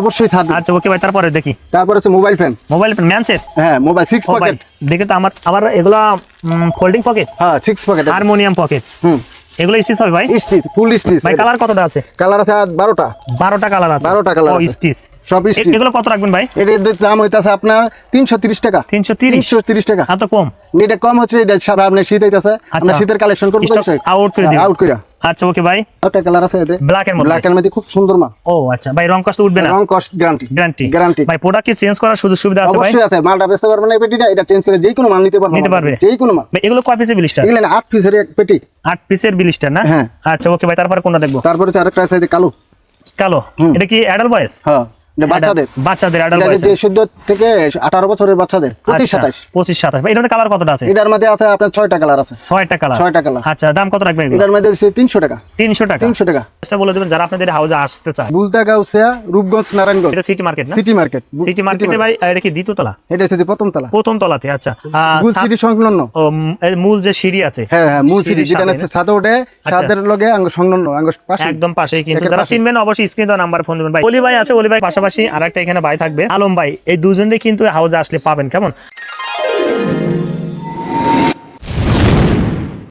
অবশ্যই থাকবে। আচ্ছা ওকে ভাই তারপরে দেখি। তারপর হচ্ছে মোবাইল ফ্যান মোবাইল ফ্যান ম্যানসেট হ্যাঁ মোবাইল সিক্স পকেট দেখে তো আমার আবার এগুলা ফোল্ডিং পকেট হ্যাঁ সিক্স পকেট হারমোনিয়াম পকেট হুম। এগুলো স্টিচ হবে ভাই? স্টিচ ফুল স্টিচ ভাই কালার কতটা আছে? কালার আছে আর বারোটা। বারোটা কালার আছে। 12টা কালার আছে। স্টিচ সব এগুলো কত রাখবেন ভাই? এটার দাম হইতাছে আপনার তিনশো তিরিশ টাকা। তিনশো তিরিশ? তিনশো তিরিশ টাকা। এত কম? এটা কম হচ্ছে এটা সারা আপনার শীত হইতাছে। আমরা আচ্ছা। শীতের কালেকশন করব Stock করে দিবেন। আউট করে আচ্ছা ওকে ভাই একটা কালার আছে এতে। Black এর মধ্যে? ব্ল্যাক এর মধ্যে খুব সুন্দর মা ও আচ্ছা। ভাই রং কষ্ট উঠবে না? রং কস্ট গ্যারান্টি গ্যারান্টি গ্যারান্টি ভাই প্রোডাক্ট কি চেঞ্জ করার সুযোগ সুবিধা আছে ভাই? অবশ্যই আছে। মালটা বেচতে না পেটিটা। এটা চেঞ্জ করে যে কোনো মাল নিতে পারবে নিতে পারবে। যে কোনো মাল। ভাই, এগুলো কয় পিসের বিলিস্টার এগুলো না আট পিসের এক পেটি। আট পিসের বিলিস্টার না? হ্যাঁ। আচ্ছা ওকে ভাই তারপরে কোনটা দেখব? তারপরে আরেকটা আছে কালো। কালো? এটা কি অ্যাডাল্ট বয়স? হ্যাঁ। বাচ্চাদের? বাচ্চাদের অ্যাডাল্ট এটা বয়স যে চোদ্দ থেকে আঠারো বছরের বাচ্চাদের পঁচিশ সাতাশ পঁচিশ সাতাশ এটার কালার কতটা আছে? এটার মধ্যে আছে আপনার ছয়টা কালার আছে। ছয়টা কালার ছয়টা কালার আচ্ছা দাম কত রাখবেন এটার মধ্যে তিনশো টাকা। তিনশো টাকা? তিনশো টাকা। বলে দেবেন যারা আপনাদের হাউজে আসতে চায়। বুলতা রূপগঞ্জ নারায়ণগঞ্জ। এটা সিটি মার্কেট সিটি মার্কেট সিটি মার্কেটে ভাই এটা কি দ্বিতীয়তলা এটা হচ্ছে প্রথম তলা। প্রথম তলাতে আচ্ছা। সিটি সংলগ্ন। মূল যে সিঁড়ি আছে হ্যাঁ হ্যাঁ মূল সিটি যেটা সামনে ছাদে ওঠে ছাদের লগে আঙ্গ সংলগ্ন আঙ্গ পাশে একদম পাশেই কিন্তু যারা। চিনবেন অবশ্যই স্ক্রিন দেওয়া নাম্বার ফোন দেবেন। ভাই অলি ভাই আছে অলি ভাই পাশাপাশি আর একটা এখানে ভাই থাকবে। আলম ভাই এই দুজনে কিন্তু হাউজে আসলে পাবেন কেমন?